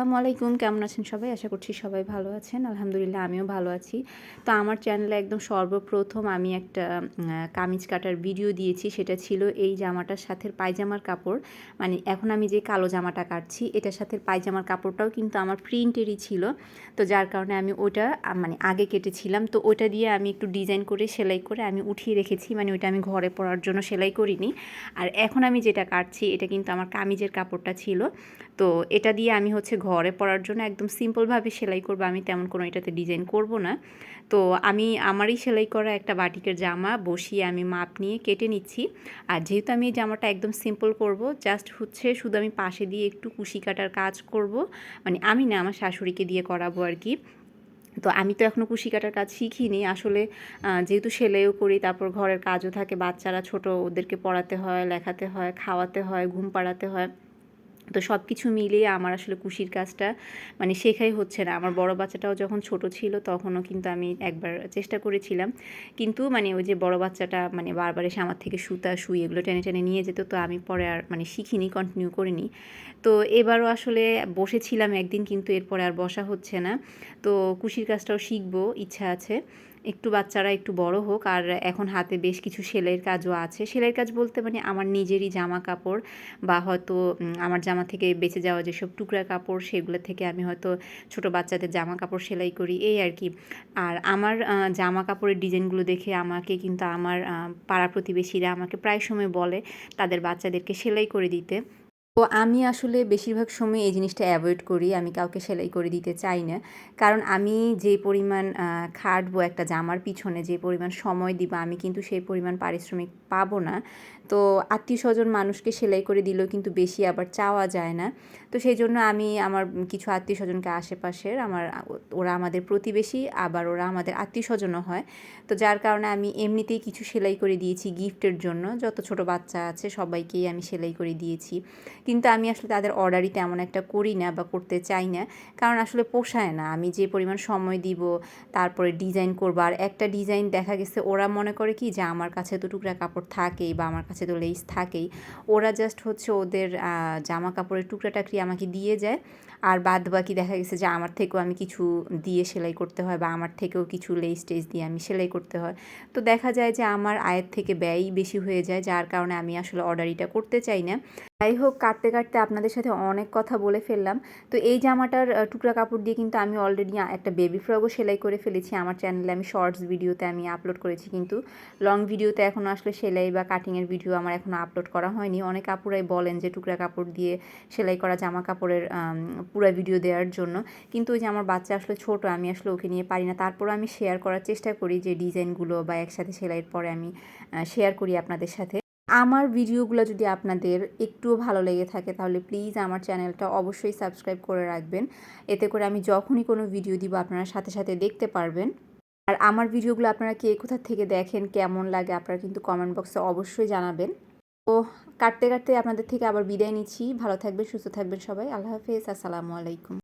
আসসালামু আলাইকুম, কেমন আছেন সবাই? আশা করছি সবাই ভালো আছেন। আলহামদুলিল্লাহ, আমিও ভালো আছি। তো আমার চ্যানেলে একদম সর্বপ্রথম আমি একটা কামিজ কাটার ভিডিও দিয়েছি। সেটা ছিল এই জামাটার সাথে পায়জামার কাপড়। মানে এখন আমি যে কালো জামাটা কাটছি, এটার সাথে পায়জামার কাপড়টাও কিন্তু আমার প্রিন্টেরই ছিল। তো যার কারণে আমি ওটা মানে আগে কেটেছিলাম। তো ওটা দিয়ে আমি একটু ডিজাইন করে, সেলাই করে আমি উঠিয়ে রেখেছি। মানে ওইটা আমি ঘরে পরার জন্য সেলাই করিনি। আর এখন আমি যেটা কাটছি, এটা কিন্তু আমার কামিজের কাপড়টা ছিল। তো এটা দিয়ে আমি হচ্ছে ঘরে পরার জন্য একদম সিম্পলভাবে সেলাই করব। আমি তেমন কোনো এটাতে ডিজাইন করব না। তো আমি আমারই সেলাই করা একটা বাটিকের জামা বসিয়ে আমি মাপ নিয়ে কেটে নিচ্ছি। আর যেহেতু আমি এই জামাটা একদম সিম্পল করব জাস্ট হচ্ছে শুধু আমি পাশে দিয়ে একটু কুশি কাটার কাজ করব। মানে আমি না, আমার শাশুড়িকে দিয়ে করাবো আর কি। তো আমি তো এখনও কুশি কাটার কাজ শিখিনি। আসলে যেহেতু সেলাইও করি, তারপর ঘরের কাজও থাকে, বাচ্চারা ছোট, ওদেরকে পড়াতে হয়, লেখাতে হয়, খাওয়াতে হয়, ঘুম পাড়াতে হয়। তো সব কিছু মিলিয়ে আমার আসলে কুশির কাজটা মানে শেখাই হচ্ছে না। আমার বড় বাচ্চাটাও যখন ছোট ছিল তখনও কিন্তু আমি একবার চেষ্টা করেছিলাম। কিন্তু মানে ওই যে বড় বাচ্চাটা মানে বারবার এসে আমার থেকে সুতা, সুই এগুলো টেনে টেনে নিয়ে যেত তো আমি পরে আর মানে শিখিনি কন্টিনিউ করিনি। তো এবারও আসলে বসেছিলাম একদিন কিন্তু এরপরে আর বসা হচ্ছে না। তো কুশির কাজটাও শিখব, ইচ্ছা আছে। একটু বাচ্চারা একটু বড় হোক, আর এখন হাতে বেশ কিছু সেলাইয়ের কাজও আছে। সেলাইয়ের কাজ বলতে মানে আমার নিজেরই জামা কাপড় বা হয়তো আমার জামা থেকে বেঁচে যাওয়া যেসব টুকরা কাপড়, সেগুলো থেকে আমি হয়তো ছোট বাচ্চাদের জামা কাপড় সেলাই করি, এই আর কি। আর আমার জামা কাপড়ের ডিজাইনগুলো দেখে আমাকে কিন্তু আমার পাড়া প্রতিবেশীরা আমাকে প্রায় সময় বলে তাদের বাচ্চাদেরকে সেলাই করে দিতে। তো আমি আসলে বেশিরভাগ সময় এই জিনিসটা অ্যাভয়েড করি, আমি কাউকে সেলাই করে দিতে চাই না। কারণ আমি যে পরিমাণ খাটবো একটা জামার পিছনে, যে পরিমাণ সময় দিব, আমি কিন্তু সেই পরিমাণ পারিশ্রমিক পাবো না। তো আত্মীয় স্বজন মানুষকে সেলাই করে দিলেও কিন্তু বেশি আবার চাওয়া যায় না। তো সেই জন্য আমি আমার কিছু আত্মীয় স্বজনকে আশেপাশের, আমার, ওরা আমাদের প্রতিবেশী, আবার ওরা আমাদের আত্মীয় স্বজনও হয়। তো যার কারণে আমি এমনিতেই কিছু সেলাই করে দিয়েছি গিফটের জন্য, যত ছোট বাচ্চা আছে সবাইকেই আমি সেলাই করে দিয়েছি। কিন্তু আমি আসলে তাদের অর্ডারই তেমন একটা করি না বা করতে চাই না। কারণ আসলে পোষায় না। আমি যে পরিমাণ সময় দিব, তারপরে ডিজাইন করব, আর একটা ডিজাইন দেখা গেছে, ওরা মনে করে কি যে আমার কাছে তো টুকরা কাপড় থাকেই বা আমার কাছে তো লেস থাকেই। ওরা জাস্ট হচ্ছে ওদের জামা কাপড়ের টুকরা টাকরি আমাকে দিয়ে যায়। আর বাদ বাকি দেখা গেছে যে আমার থেকেও আমি কিছু দিয়ে সেলাই করতে হয় বা আমার থেকেও কিছু লেস টেস দিয়ে আমি সেলাই করতে হয়। তো দেখা যায় যে আমার আয়ের থেকে ব্যয়ই বেশি হয়ে যায়, যার কারণে আমি আসলে অর্ডারিটা করতে চাই না। যাই হোক, কাটতে কাটতে আপনাদের সাথে অনেক কথা বলে ফেললাম। তো এই জামাটার টুকরা কাপড় দিয়ে কিন্তু আমি অলরেডি একটা বেবি ফ্রকও সেলাই করে ফেলেছি। আমার চ্যানেলে আমি শর্টস ভিডিওতে আমি আপলোড করেছি কিন্তু লং ভিডিওতে এখনও আসলে সেলাই বা কাটিংয়ের ভিডিও আমার এখনও আপলোড করা হয়নি। অনেক আপুরাই বলেন যে টুকরা কাপড় দিয়ে সেলাই করা জামা কাপড়ের পুরো ভিডিও দেওয়ার জন্য। কিন্তু ওই যে আমার বাচ্চা আসলে ছোট, আমি আসলে ওকে নিয়ে পারি না। তারপরও আমি শেয়ার করার চেষ্টা করি যে ডিজাইনগুলো বা একসাথে সেলাইয়ের পরে আমি শেয়ার করি আপনাদের সাথে। আমার ভিডিওগুলো যদি আপনাদের একটুও ভালো লেগে থাকে, তাহলে প্লিজ আমার চ্যানেলটা অবশ্যই সাবস্ক্রাইব করে রাখবেন। এতে করে আমি যখনই কোনো ভিডিও দিব, আপনারা সাথে সাথে দেখতে পারবেন। আর আমার ভিডিওগুলো আপনারা কে কোথা থেকে দেখেন, কেমন লাগে, আপনারা কিন্তু কমেন্ট বক্সে অবশ্যই জানাবেন। তো কাটতে কাটতে আপনাদের থেকে আবার বিদায় নিচ্ছি। ভালো থাকবেন, সুস্থ থাকবেন সবাই। আল্লাহ হাফেজ। আসসালামু আলাইকুম।